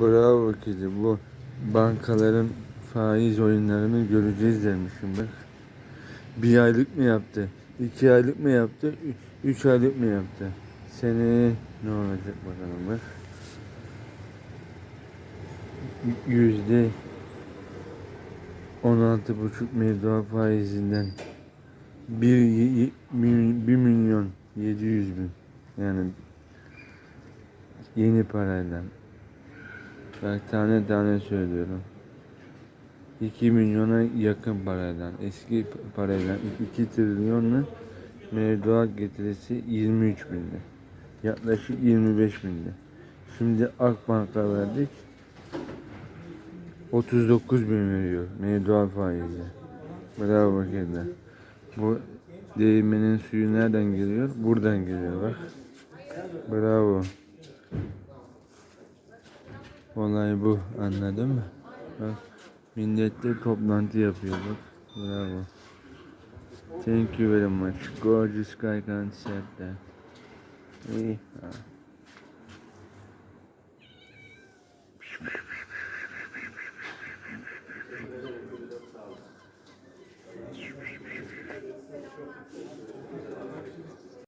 Bravo kedi. Bu bankaların faiz oyunlarını göreceğiz demişim bak. Bir aylık mı yaptı? iki aylık mı yaptı? Üç aylık mı yaptı? Seni ne olacak bakalım bak. Yüzde 16,5 mevduat faizinden 1, 1 milyon 700 bin yani yeni parayla Bak tane tane söylüyorum 2 milyona yakın parayla eski parayla 2 trilyonla mevduat getirisi 23 bindi yaklaşık 25 bindi şimdi Akbank'a verdik 39 bin veriyor mevduat faizi. Bravo kediler. Bu değirmenin suyu nereden geliyor? Buradan geliyor bak. Bravo. Olay bu. Anladın mı? Bak. Milletler toplantı yapıyor bak. Bravo. Thank you very much. Gorgeous guy can said that. İyi.